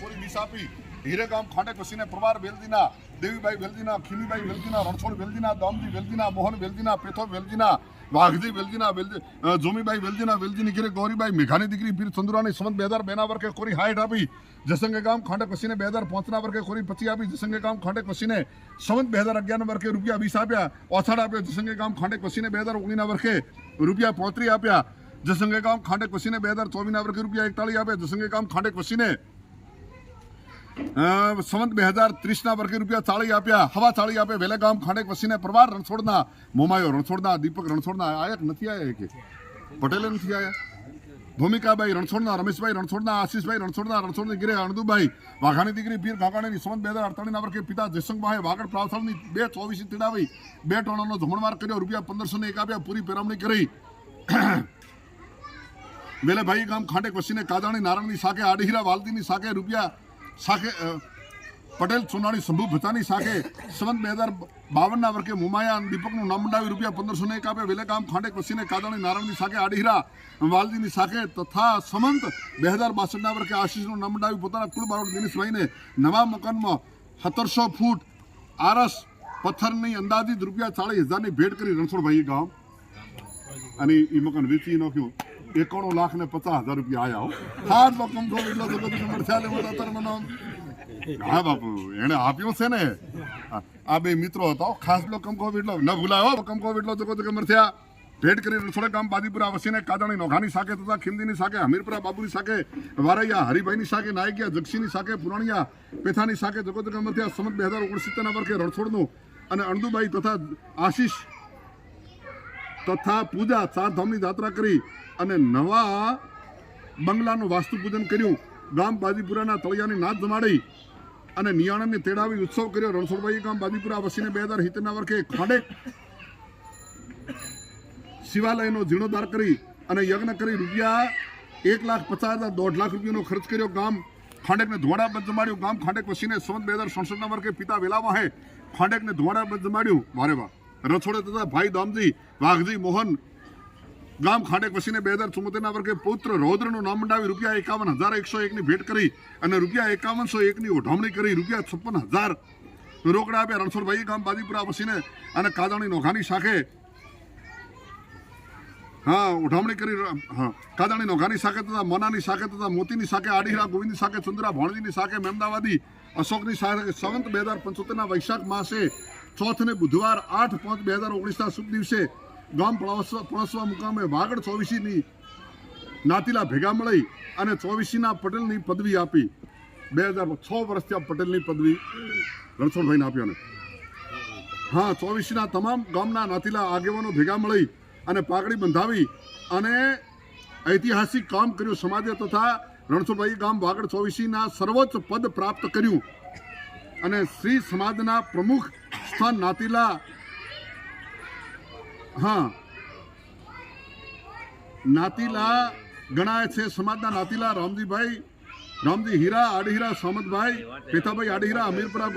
કોરી વીસ આપી. હીરે ખાંડેક વસીને પ્રવાર વેલદીના દેવીબાઈ વેલદીના ખીમીબાઈ વેલદીના રણછોડ વેલદીના દામજી વેલદીના મોહન વેલદીના પેથો વેલદીના વાઘજી વેલદીના વેલદી અ, જોમીબાઈ વેલદીના વેલદીની ઘેરે ગૌરીબાઈ મેઘાની દીકરી પીર ચંદુરાની સંબંધ બે હજાર બેના વર્કે કોરી હાઈટ આપી. જસંગે ગામ ખાંડે વસીને બે હજાર પાંચના વર્કે કોરી પચી આપી. જસંગે ગામ ખાંડે વસીને સંબંધ બે હજાર અગિયારના વર્કે રૂપિયા વીસ આપ્યા. ઓછાડ આપ્યો. જસંગે ગામ ખાંડે વસીને બે હજાર ઓગણીના વર્કે રૂપિયા પોત્રી આપ્યા. જસંગે ગામ ખાંડે વસીને બે હજાર ચોવીના વર્કે રૂપિયા એકતાળી આપ્યા. જસંગે ગામ ખાંડે વસીને સંવત બે હજાર ત્રીસના વર્ગે રૂપિયા ચાળી આપ્યા, હવા ચાળી આપે, વેલે ગામ ખાંડેક વસીને પરવાર રણછોડના મોમાયો, રણછોડના દીપક, રણછોડના આયક નથી આયા કે પટેલે નથી આયા? ભૂમિકાભાઈ રણછોડના, રમેશભાઈ રણછોડના, આશીષભાઈ રણછોડના, રણછોડની ગીરે અણદુભાઈ વાઘાણી દીકરી પીર કાકાણીની સંવંત બે હજાર અડતાળીના વર્ગે પિતા જયસંગભાઈ વાગડ પ્રાવસાળની બે ચોવીસી તેડાવી બે ટોણાનો જમણવાર કર્યો, રૂપિયા પંદરસો ને એક આપ્યા, પૂરી પેરામણી કરી. વેલેભાઈ ગામ ખાંડેક વસીને કાદાણી નારણની સાકે, આડીહીરા વાલદીની સાકે રૂપિયા શાખે પટેલ સોનાણી શંભુ ભચાની શાખે સંવત બે હજાર બાવનના વર્ગે મુમાયા દીપકનું નામ મંડાવી રૂપિયા પંદરસો ને એક આપે વેલે ખાંડે કસીને વસીને નારાયણની શાખે આડીહીરા વાલદીની શાખે તથા સમંત બે હજાર બાસઠના વર્ગે આશીષનું નામ મંડાવી પોતાના કુળ બારોટ દિનેશભાઈને નવા મકાનમાં સત્તરસો ફૂટ આરસ પથ્થરની અંદાજિત રૂપિયા ચાળીસ હજારની ભેટ કરી રણછોડભાઈએ ગામ. અને એ મકાન વેચી નાખ્યું. એકાણું લાખ ને પચાસ હજાર રૂપિયા આયા હો. હાથ બાપુ ગો એટલો તો બધું નંબર ચાલે બધા તાર હા બાપુ, એને આપ્યું છે ને? આ- બે મિત્રો હતા ખાસ લો કમકો એટલો ન ભૂલાયો કમકો એટલો જગત જગમર થયા. ભેટ કરી રસોડા ગામ બાદીપુરા વસીને કાદણી નોઘાની શાખે તથા ખીમદીની શાખે હમીરપુરા બાબુની શાખે વારૈયા, હરિભાઈની શાખે નાયકિયા જક્ષીની શાખે પુરાણિયા, પેથાની શાખે જગત થયા સમત બે હજાર ઓગણસિત્તેરના વર્ષે રણછોડનું અને અણદુબાઈ તથા આશીષ તથા પૂજા ચાર ધામની યાત્રા કરી અને નવા બંગલાનું વાસ્તુ પૂજન કર્યું. ગામ બાજીપુરાના તળિયાની નાદ જમાડી અને નિયાણને તેડાવી ઉત્સવ કર્યો. રણછોડભાઈ ગામ બાજીપુરા વસીને બે હજાર સિત્તેરના વર્ષે ખાડે શિવાલયનો જીર્ણોદ્ધાર કરી અને યજ્ઞ કરી રૂપિયા એક લાખ પચાસ હજાર દોઢ લાખ રૂપિયાનો ખર્ચ કર્યો. ગામ ખાંડેકને ધોવાડા બંધ જમાડ્યું. ગામ ખાંડેક વસીને સોન બે હજાર સડસઠના વર્ષે પિતા વેલામાં હે ખાંડેકને ધોવાડા બંધ જમાડ્યું. વારે વાહ. રછોડે તથા ભાઈ દામજી, વાઘજી, મોહન, ગામ ખાંડેક વસીને બે હજાર ચુમ્મોતેરના વર્ગે પુત્ર રૌદ્રનું નામ મંડાવી રૂપિયા એકાવન હજાર એકસો એકની ભેટ કરી અને રૂપિયા એકાવનસો એકની ઓઢામણી કરી રૂપિયા છપ્પન હજાર રોકડા આપ્યા. રણછોડભાઈ ગામ બાજીપુરા વસીને અને કાદાણી નોઘાની શાખે હા ઉઠામણી કરી હા. કાદાણી નોઘાની શાખે તથા મોનાની શાખે તથા મોતીની શાખે, આડીહરા ગોવિંદની શાખે, ચંદ્રા ભણજીની શાખે મહેમદાવાદી અશોકની શાખે સંવંત બે હજાર પંચોતેરના વૈશાખ માસે ચોથને બુધવાર આઠ પાંચ બે હજાર ઓગણીસના શુભ દિવસે ગામ પણસવા મુકામે વાગડ ચોવીસીની નાતીલા ભેગા મળી અને ચોવીસીના પટેલની પદવી આપી. બે હજાર છ વર્ષથી આ પટેલની પદવી રણછોડભાઈને આપ્યો ને હા, ચોવીસીના તમામ ગામના નાતીલા આગેવાનો ભેગા મળી અને પાઘડી બંધાવી અને ઐતિહાસિક કામ કર્યું. સમાજે તથા રણછોડભાઈ ગામ વાગડ ચોવીસીના સર્વોચ્ચ પદ પ્રાપ્ત કર્યું. અને શ્રી સમાજના પ્રમુખ સ્થાન નાતીલા. હા. નાતીલા ગણાય છે સમાજના નાતીલા રામજીભાઈ, રામજી હીરા, આડીહીરા, સોમતભાઈ, પેથાભાઈ આડીહીરા, અમીરપુરા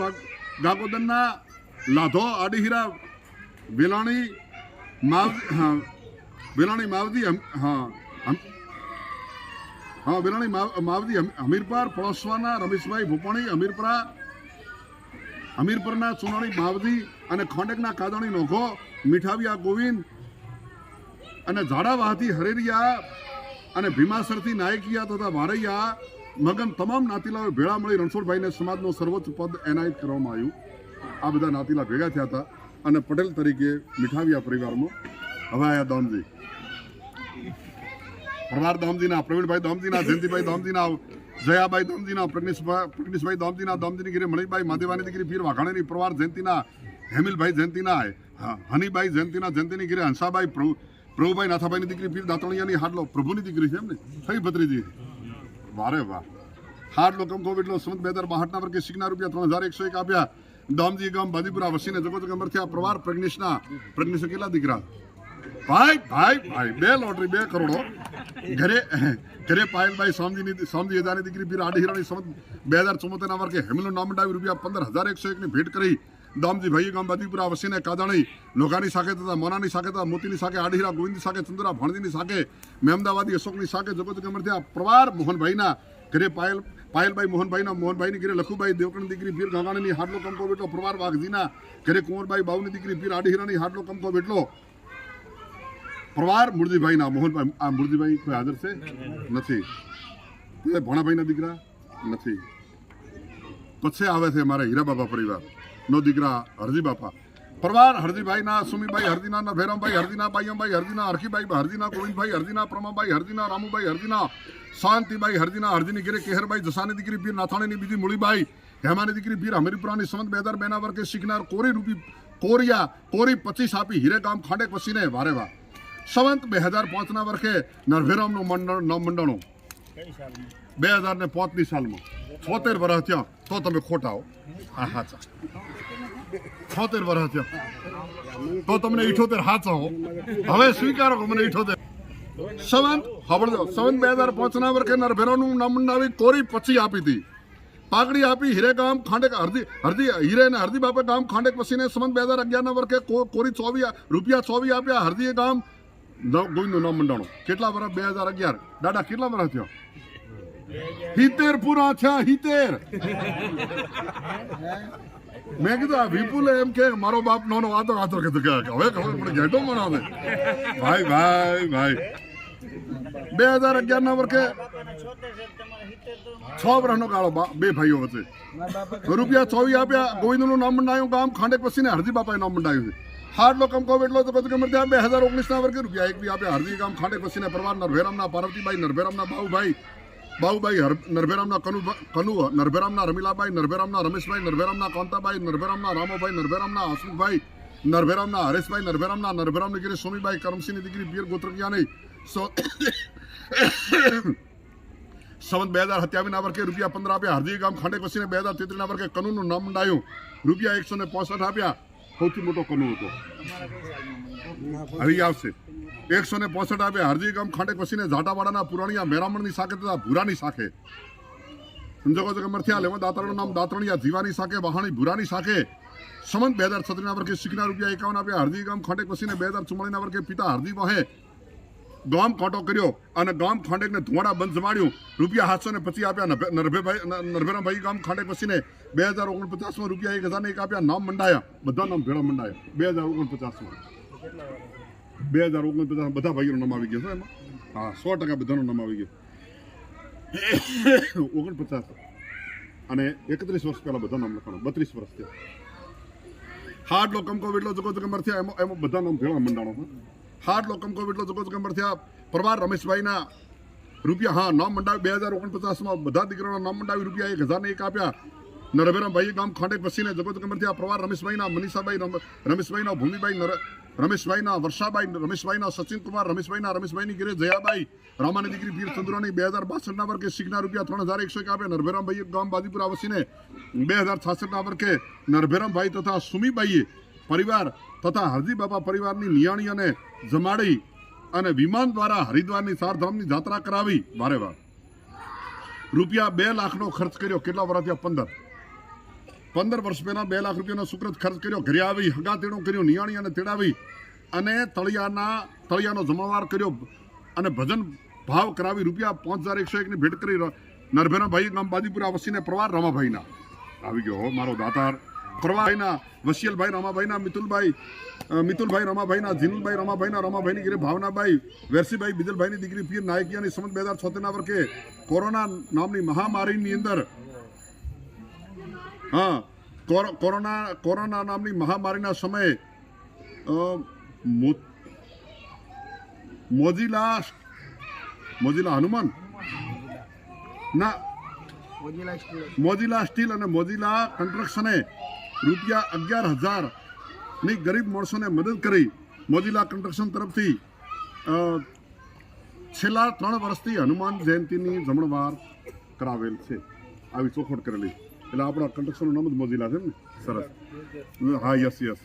ગાગોદરના લાધો, આડીહીરા, વેલાણી, માવ વેલાણી, માવજી હા હા, વેલાણી, માવ- માવદી પળસવાના હમીરપર રમેશભાઈ ભૂપાણી હમીરપરા હમીરપરના ચુનાણી માવદી અને ખોંડકના કાદાણી નોખો, મીઠાવિયા ગોવિંદ અને ઝાડાવાહથી હરેરિયા અને ભીમાસરથી નાયકિયા તથા વારૈયા મગન તમામ નાતીલાઓ ભેળા મળી રણછોડભાઈને સમાજનો સર્વોચ્ચ પદ એનાયત કરવામાં આવ્યું. આ બધા નાતીલા ભેગા થયા હતા અને પટેલ તરીકે મીઠાવિયા પરિવારમાં હવાયા દામજી. પ્રભાર દામજીના, પ્રવીણભાઈ દામજીના, જયંતિભાઈ દામજીના જયાબાઈ દામજીના પ્રજ્ઞેશભાઈ પ્રજ્ઞેશભાઈ દામજીના દામજીની ગીરે મણિભાઈ માધેવાની દીકરી પીર વાઘાણીની પ્રવાર જયંતિના, હેમિલભાઈ જયંતિના હનીભાઈ જયંતિના, જયંતિની ગીરે હંસાભાઈ પ્રભુ પ્રભુભાઈ નાથાભાઈની દીકરી પીર દાતણિયાની હાડલો પ્રભુની દીકરી છે એમ ને થઈ ભત્રીજી. વારે વાહ. હાડલો કમ કોવિડ લો સુમત બે હજાર બાહઠના વર્ગે શીખના રૂપિયા ત્રણ હજાર એકસો એક આપ્યા. દામજી ગામ બાદીપુરા વસીને જગત ગમર થયા પ્રવાર પ્રજ્ઞેશના પ્રજ્ઞેશ કેટલા દીકરા? ભાઈ ભાઈ ભાઈ, બે લોટરી, બે કરોડો. ઘરે ઘરે પાયલભાઈ સ્વામીની સ્વામી હજારની દીકરી પીર આડી હિરાણી સમત બે હજાર ચુમ્મોતેરના વર્ગે હેમલો નામ આવી રૂપિયા પંદર હજાર એકસો એકની ભેટ કરી દામજી ભાઈ ગામ બાદીપુરા વસીને કાદાણી નોઘાની શાખે તથા મોનાની શાખે તથા મોતીની શાખે આડીહીરા ગોવિંદની શાખે, ચંદ્રા ભણજીની શાખે મહેમદાવાદી અશોકની શાખે, જગત ગમર થયા પ્રવાર મોહનભાઈના ઘરે પાયલ, પાયલભાઈ મોહનભાઈના, મોહનભાઈની ઘરે લખુભાઈ દેવકણની દીકરી પીર ગંગાણીની હાડલો કંકો બેટલો પ્રવાર વાઘજીના ઘરે કુંવરભાઈ બાઉની દીકરી પીર આડીહીરાની હાડલો કંકો બેટલો પ્રવાર મુરજીભાઈના મોહનભાઈ આ મુરજીભાઈ કોઈ હાજર છે? નથી. ભણાભાઈના દીકરા? નથી. પછી આવે છે મારા હીરાબાપા પરિવાર. નો દીકરા હરજી બાપા. પરવાર હરજીભાઈના સુમીભાઈ હરદીના ભૈરમભાઈ હરદીના બાઈયમભાઈ હરદીના હરખીભાઈ હરદીના ગોવિંદભાઈ હરદીના પ્રમાભાઈ હરદીના રામુભાઈ હરદીના શાંતિભાઈ હરદીના હરદીની ઘેરે કેહરભાઈ જસાની દીકરી પીર નાથાણીની બીજી મૂળીભાઈ હેમાની દીકરી પીર હમીરપુરાની સંત બે હજાર બેના વર્ગે શીખનાર કોરી રૂપી કોરિયા કોરી પચીસ આપી હિરેગામ ખાંડે વસીને વારે વા સંવંત બે હજાર પાંચના વર્ષે નરભેરામનું મંડળ ન મંડળું. બે હજાર ને પાંચની સાલમાં. છોતેર વર્ષ થયા, તો તમે ખોટા હો. આ હાચા. છોતેર વર્ષ થયા. તો તમને ઇઠોતેર હાચા હો. હવે સ્વીકારો મને ઇઠોતેર. સંવંત સાંભળજો સંવંત બે હજાર પાંચના વર્ષે નરભેરાનું નામ મંડાવી કોરી પછી આપી હતી. પાઘડી આપી, હીરે ગામ ખાંડેક હરદી હરદી હીરે અને હરદી બાપે ગામ ખાંડેક પછીને સંવંત બે હજાર અગિયારના વર્ષે કોરી ચોવી રૂપિયા ચોવી આપ્યા હરદીએ ગામ ગોવિંદનું નામ મંડાણો. કેટલા વર્ષ? બે હજાર અગિયાર. દાદા, કેટલા વર્ષ થયો? હિતેર પૂરા થયા, હિતેર. મેં કીધું, આ વિપુલે એમ કે, મારો બાપ નો નો આતો આતો કીધું. કે હવે ખબર પડે ઘેટો મનાવે ભાઈ ભાઈ ભાઈ. બે હજાર અગિયાર ના વર્ષે છ વર્ષનો ગાળો બા- ભાઈઓ વચ્ચે. રૂપિયા ચોવી આપ્યા, ગોવિંદનું નામ મંડાયું, ગામ ખાંડેક પછીને હરજી બાપાએ નામ મંડાયું છે. હાર્ડ લોકો કમ એટલો તો ગમે ત્યાં બે હજાર ઓગણીસના વર્ગે રૂપિયા એક બી આપ્યા. હરજી ગામ ખાંડે પછીને પરવાર નરભેરામના પાર્વતીભાઈ નરભેરામના બાઉભાઈ બાઉભાઈ નરભેરામના કનુ કનુ નરભેરામના રમીલાભાઈ નરભેરામના રમેશભાઈ, નરભેરામના કાંતાભાઈ નરભેરામના રામોભાઈ, નરભેરામના હસમુખભાઈ નરભેરામના હરેશભાઈ, નરભેરામના નરભેરામની દીકરી સોમીભાઈ કરમસિંહની દીકરી પિયર ગોત્રકિયાની સો સંવત બે હજાર સત્યાવીસના વર્ષે રૂપિયા પંદર આપ્યા. હરજી ગામ ખાંડે વસીને બે હજાર તેત્રીસના વર્ષે કનુનું નામ મંડાયું. રૂપિયા એકસો ને આપ્યા. સૌથી મોટો કનુ હતો. આવી આવશે. એકસો ને પોસઠ આપે હરજી ગામ ખાંડે વસીને ઝાટાવાડાના પુરાણીયા મેરામણની શાખે તથા ભૂરાની શાખે. સમજો છો કે મરથિયા લેવા દાતરણનું નામ દાતરણિયા, જીવાની શાખે વહાણી ભૂરાની શાખે. સમંત બે હજાર છત્રીના વર્ગે શીખના રૂપિયા એકાવન આપ્યા હરજી ગામ ખાંડેક વસીને બે હજાર ચુમ્માળીના વર્ગે પિતા હરજી વહે ગામ ખોટો કર્યો અને ગામ ખાંડેકને ધોવાડા બંધ જમાડ્યું રૂપિયા સાતસો ને પચીસ આપ્યા નરભેભાઈ નરભેરાભાઈ ગામ ખાંડેક પછીને બે હજાર ઓગણપચાસમાં રૂપિયા એક હજાર એક આપ્યા, નામ મંડાયા. બધા નામ ભેળા મંડાયા. બે હજાર ઓગણપચાસમાં. બે હજાર ઓગણપચાસ બધા ભાઈઓનું નામ આવી ગયું છે એમાં. હા, સો ટકા બધાનું નામ આવી ગયું. ઓગણપચાસ. અને એકત્રીસ વર્ષ પહેલા બધા નામ લખાણું. બત્રીસ વર્ષ થયા. હાર્ડ લો કમકો એટલો જગો જગમર થયા. એમાં એમાં બધા નામ ભેળા મંડાણો હાર્ડ લોકમ કમકો એટલો જગો જગમર થયા પરવાર રમેશભાઈના રૂપિયા, હા, નામ મંડાવી, બે હજાર ઓગણપચાસમાં બધા દીકરાના નામ મંડાવી રૂપિયા એક હજારને એક આપ્યા. નરભેરામભાઈએ ગામ ખાંડેક પછીને જગો જગમર થયા પ્રવાર રમેશભાઈના, મનીષાભાઈ રમ- રમેશભાઈના, ભૂમિભાઈ નર, રમેશભાઈના, વર્ષાભાઈ, રમેશભાઈના સચિન કુમાર રમેશભાઈના, રમેશભાઈની ગીરે જયાબાઈ, રામાની દીકરી વીરચંદ્રની બે હજાર બાસઠના વર્ગે સિગના રૂપિયા ત્રણ હજાર એકસો એક આપે નરભેરામભાઈએ ગામ બાદીપુરા વસીને બે હજાર છાસઠના વર્ગે નરભેરામભાઈ તથા સુમીબાઈએ પરિવાર તથા હરજી બાપા પરિવારની નિયાણી અને જમાડી અને વિમાન દ્વારા હરિદ્વારની ચારધામની જાત્રા કરાવી વારે વાર. રૂપિયા બે લાખનો ખર્ચ કર્યો. કેટલા વર્ષ થયા પંદર? પંદર વર્ષ પહેલા બે લાખ રૂપિયાનો સુકૃત ખર્ચ કર્યો. ઘરે આવી હગા તેડું કર્યું, નિયાણી અને તેડાવી અને તળિયાના, તળિયાનો જમાવાર કર્યો અને ભજન ભાવ કરાવી રૂપિયા પાંચ હજાર એકસો એકની ભેટ કરી. નરભેરાભાઈ ગામ બાદીપુરા વસીને પ્રવાર રમાભાઈના. આવી ગયો હો મારો દાતાર. પ્રવાહીના વશિયલભાઈ રમાભાઈના મિતુલભાઈ મિતુલભાઈ રમાભાઈના જીનુલભાઈ રમાભાઈના રમાભાઈની ઘરે ભાવનાભાઈ વેરસીભાઈ બિદલભાઈની દીકરી પીર નાયકિયાની સમજ બે હજાર છોતેરના વર્ષે કોરોના નામની મહામારીની અંદર હા કોરોના કોરોના નામની મહામારીના સમયે મોજીલા મોજીલા હનુમાન? ના મોજીલા સ્ટીલ અને મોજીલા કન્સ્ટ્રક્શને રૂપિયા અગિયાર હજારની ગરીબ માણસોને મદદ કરી મોજીલા કન્સ્ટ્રક્શન તરફથી છેલ્લા ત્રણ વર્ષથી હનુમાન જયંતિની જમણવાર કરાવેલ છે. આવી ચોખવટ કરેલી. એટલે આપણા કન્સ્ટ્રક્શનનું નામ જ મોજીલા છે ને? સરસ. હા, યસ યસ.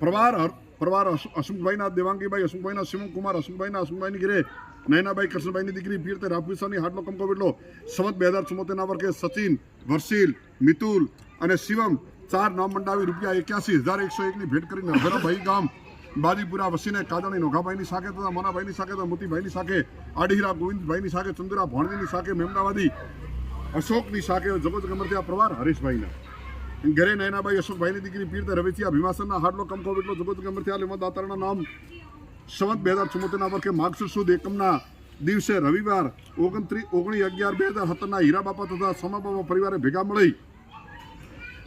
પરવાર પરવાર પ્રવાર અશ- અશોકભાઈના, દેવાંગીભાઈ અશોકભાઈના, શિવકુમાર અશોકભાઈના, અશોકભાઈની ઘરે, નયનાભાઈ કૃષ્ણભાઈની દીકરી પીર તે રાફિસાની હાટલો કંકો બેટલો સંવત બે હજાર ચુમ્મોતેરના વર્ગે સચિન વર્ષિલ મિતુલ અને શિવમ ચાર નામ મંડાવી રૂપિયા એક્યાસી હજાર એકસો એકની ભેટ કરીને હજારાભાઈ ગામ બાદીપુરા વસીને કાદાણી નોઘાભાઈની શાખે તથા મનાભાઈની શાખે તથા મોતીભાઈની શાખે આડીહરા ગોવિંદભાઈની શાખે ચંદુરા ભાણવીની શાખે મેમનાવાદી અશોકની શાખે જગત ગમરત્યા પ્રવાર હરીશભાઈના. ઘરે નયનાભાઈ અશોકભાઈની દીકરી પીરતે રવેચિયા ભીમાસરના હાડલો કમકો એટલો જગત આ લેવા દાતારના નામ સંવત બે હજાર ચુમ્મોતેરના વર્ષે માગસર સુદ એકમના દિવસે રવિવાર ઓગણત્રીસ ઓગણીસ અગિયાર બે હજાર સત્તરના હીરાબાપા તથા સમાબાપા પરિવારે ભેગા મળી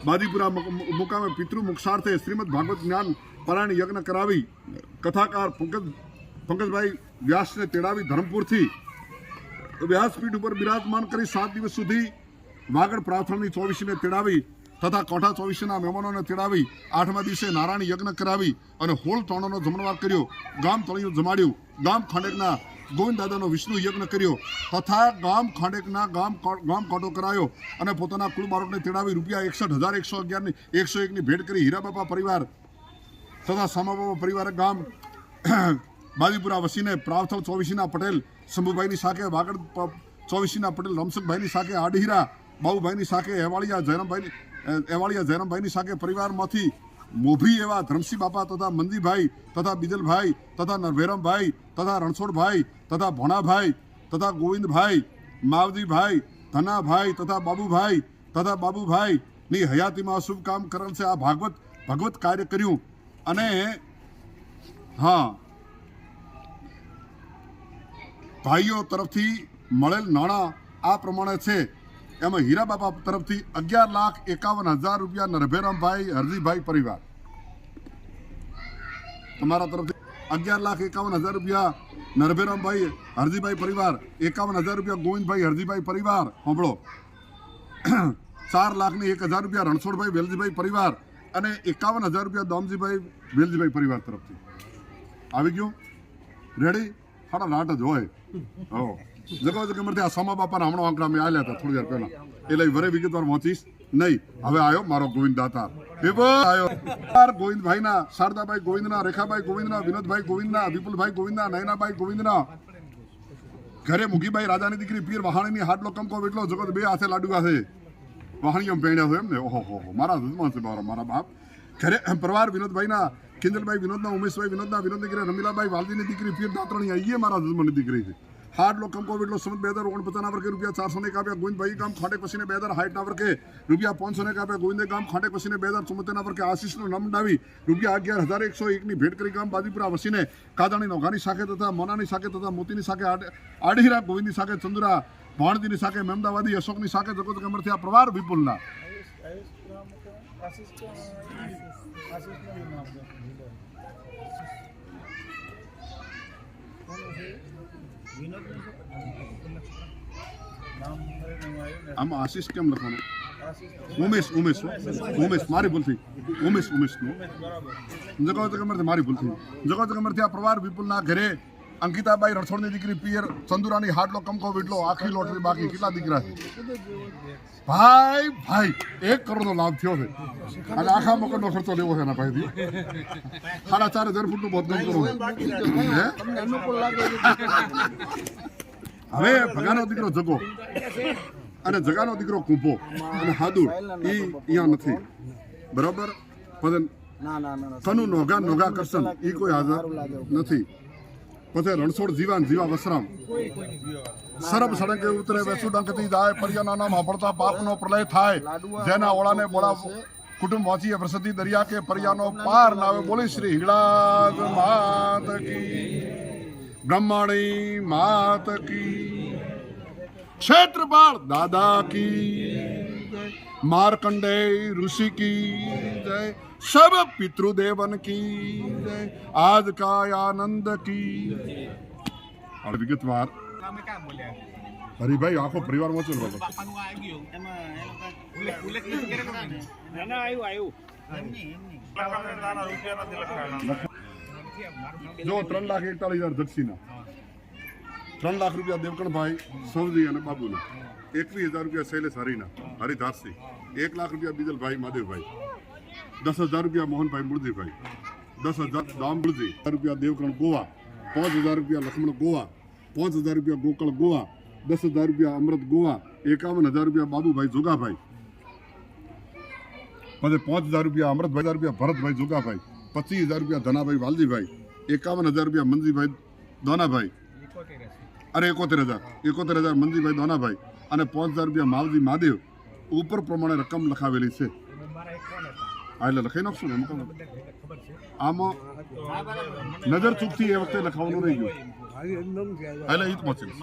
બાદીપુરા મુકામે પિતૃ મુક્ષાર્થે શ્રીમદ ભાગવત જ્ઞાન પારાયણ યજ્ઞ કરાવી કથાકાર પંકજ, પંકજભાઈ વ્યાસને તેડાવી ધરમપુરથી. વ્યાસપીઠ ઉપર બિરાજમાન કરી સાત દિવસ સુધી વાગડ પ્રાર્થનાની ચોવીસીને તેડાવી તથા કોઠા ચોવીસીના મહેમાનોને તેડાવી આઠમા દિવસે નારાયણ યજ્ઞ કરાવી અને હોલ તોણોનો જમણવાર કર્યો. ગામ તળિયું જમાડ્યું. ગામ ખાંડેકના ગોવિંદ દાદાનો વિષ્ણુ યજ્ઞ કર્યો. તથા ગામ ખાંડેકના ગામ ગામ કાંટો કરાયો અને પોતાના કુલ બાળકને તેડાવી રૂપિયા એકસઠ હજાર એકસો અગિયારની, એકસો એકની ભેટ કરી હીરાબાપા પરિવાર તથા સામાબાપા પરિવારે ગામ બાદીપુરા વસીને પ્રાવથલ ચોવીસીના પટેલ, શંભુભાઈની સાથે વાગડ ચોવીસીના પટેલ, રમસુખભાઈની સાથે આડહીરા બાબુભાઈની સાથે એવાળિયા જયરામભાઈની એવાળિયા જયરામભાઈની સાથે પરિવારમાંથી મોભી એવા ધરમસિંહ બાપા તથા મંદીભાઈ તથા બિદલભાઈ તથા નરભેરમભાઈ તથા રણછોડભાઈ તથા ભોણાભાઈ તથા ગોવિંદભાઈ, માવજીભાઈ, ધનાભાઈ તથા બાબુભાઈ તથા બાબુભાઈની હયાતીમાં શુભ કામ કરેલ છે. આ ભાગવત, ભગવત કાર્ય કર્યું. અને હા, ભાઈઓ તરફથી મળેલ નાણાં આ પ્રમાણે છે. એમાં હીરા બાપા તરફથી અગિયાર લાખ એકાવન હજાર રૂપિયા નરભેરામભાઈ હરજીભાઈ પરિવાર. તમારા તરફથી અગિયાર લાખ એકાવન હજાર રૂપિયા નરભેરામભાઈ હરજીભાઈ પરિવાર, એકાવન હજાર રૂપિયા ગોવિંદભાઈ હરજીભાઈ પરિવાર. સાંભળો. ચાર લાખની એક હજાર રૂપિયા રણછોડભાઈ વેલજીભાઈ પરિવાર અને એકાવન હજાર રૂપિયા દામજીભાઈ વેલજીભાઈ પરિવાર તરફથી. આવી ગયું. રેડી સાડા લાટ જ હોય. હો. જગો જગમરથી આ સમા બાપાના હમણાં આંકડા મેં આલ્યા હતા થોડી વાર પહેલા. એટલે વરે વિગતવાર વાંચીશ. નહીં, હવે આવ્યો મારો ગોવિંદ દાતા આવ્યો ના ગોવિંદભાઈના, શારદાભાઈ ગોવિંદના, રેખાભાઈ ગોવિંદના, વિનોદભાઈ ગોવિંદના, વિપુલભાઈ ગોવિંદના, નયનાભાઈ ગોવિંદના. ઘરે મુગીભાઈ રાજાની દીકરી પીર વહાણીની હાટલો કમકો વેટલો જગત બે હાથે લાડુગા છે વહાણીઓ પહેણ્યા છે એમ ને ઓહો મારા જજમાન છે મારા મારા બાપ. ઘરે વિનોદભાઈ વિનોદભાઈના કિંજલભાઈ વિનોદના, ઉમેશભાઈ વિનોદના, વિનોદની દીકરી રમીલાભાઈ વાલજીની દીકરી પીર દાત્રણી એ મારા હસબન્ડની દીકરી છે. હાર્ડ લો કમકો વેટલો સમત બે હજાર ઓગણપચાસના વર્ગે રૂપિયા ચારસો ને કાપ્યા ગોવિંદભાઈ ગામ ખાંડે પછીને બે હજાર હાઈટના વર્ગે રૂપિયા પાંચસો ને કાપ્યા ગોવિંદે ગામ ખાંડે પછીને બે હજાર ચુમ્મોતેરના વર્ગે આશીષનો નામ ડાવી રૂપિયા અગિયાર હજાર એકસો એકની ભેટ કરી ગામ બાદીપુરા વસીને કાદાણી નોઘાની શાખે તથા મોનાની શાખે તથા મોતીની શાખે આડ- આડીરા ગોવિંદની શાખે ચંદુરા, ભાણજીની શાખે મહેમદાવાદી, અશોકની શાખે જગત ગમરથી આ પ્રવાર વિપુલના. આમાં આશીષ કેમ લખવાનું? ઉમેશ ઉમેશ. ઉમેશ, મારી ભૂલથી. ઉમેશ ઉમેશ જગત ગમરથી મારી ભૂલથી. જગત ગમરથી આ પ્રવાર વિપુલના ઘરે અંકિતાબાઈ રણછોડની દીકરી પિયર ચંદુરાની હાટલો કમકો વીટલો આખી લોટરી બાકી કેટલા દીકરા છે? ભાઈ ભાઈ એક કરોડનો લાભ થયો છે. અને આખા મકરનો ખર્ચો લેવો છે એના પાસેથી. સાડા ચાર હજાર ફૂટનું કરવું હવે ભગાનો દીકરો જગો અને જગાનો દીકરો કુંભો અને હાદુર એ અહીંયા નથી. બરોબર? ભજન. કનુ નોગા નોગા કરશન એ કોઈ હાજર નથી. પછી રણછોડ જીવાન જીવા વસરામ. સરબ સડંગે ઉતરે, વેસુ ડંકતી જાય, પર્યાના નામ હપડતા પાપનો પ્રલય થાય. જેના ઓળાને બોળા કુટુંબ વાંચીએ પ્રસિદ્ધિ દરિયા કે પર્યાનો પાર નાવે બોલી શ્રી હિંગળાજ માત કી. બ્રહ્માણી માત કી. ક્ષેત્રપાળ દાદા કી. માર્કંડેય ઋષિ की जय सब પિતૃદેવન કી જય આજ કાય આનંદ કી હવે વિગતવાર. હરિભાઈ આખો પરિવાર વાંચો ને બાબા જો ત્રણ લાખ એકતાલીસ હજાર દક્ષિણા ત્રણ લાખ રૂપિયા દેવકણભાઈ સૌજી અને બાબુના એકવીસ હજાર રૂપિયા શૈલેષ હરિના હરિધાસી એક લાખ રૂપિયા બીજલભાઈ મહાદેવભાઈ દસ હજાર રૂપિયા મોહનભાઈ મુરજીભાઈ દસ હજાર દામ મુરજી હજાર રૂપિયા દેવકણ ગોવા પાંચ હજાર રૂપિયા લક્ષ્મણ ગોવા પાંચ હજાર રૂપિયા ગોકળ ગોવા દસ હજાર રૂપિયા અમૃત ગોવા એકાવન હજાર રૂપિયા બાબુભાઈ જોગાભાઈ પછી પાંચ હજાર રૂપિયા અમૃતભાઈ હજાર રૂપિયા ભરતભાઈ જોગાભાઈ પચીસ હજાર રૂપિયા ધનાભાઈ વાલજીભાઈ એકાવન હજાર રૂપિયા મંજીભાઈ દોનાભાઈ અરે એકોતેર હજાર. એકોતેર હજાર મંજીભાઈ દોનાભાઈ અને પાંચ હજાર રૂપિયા માવજી મહાદેવ ઉપર પ્રમાણે રકમ લખાવેલી છે. હા, એટલે લખાઈ નાખશું ને, એમાં આમાં નજર ચૂકથી એ વખતે લખાવવાનું રહી ગયું. એટલે એ જ પહોંચેલું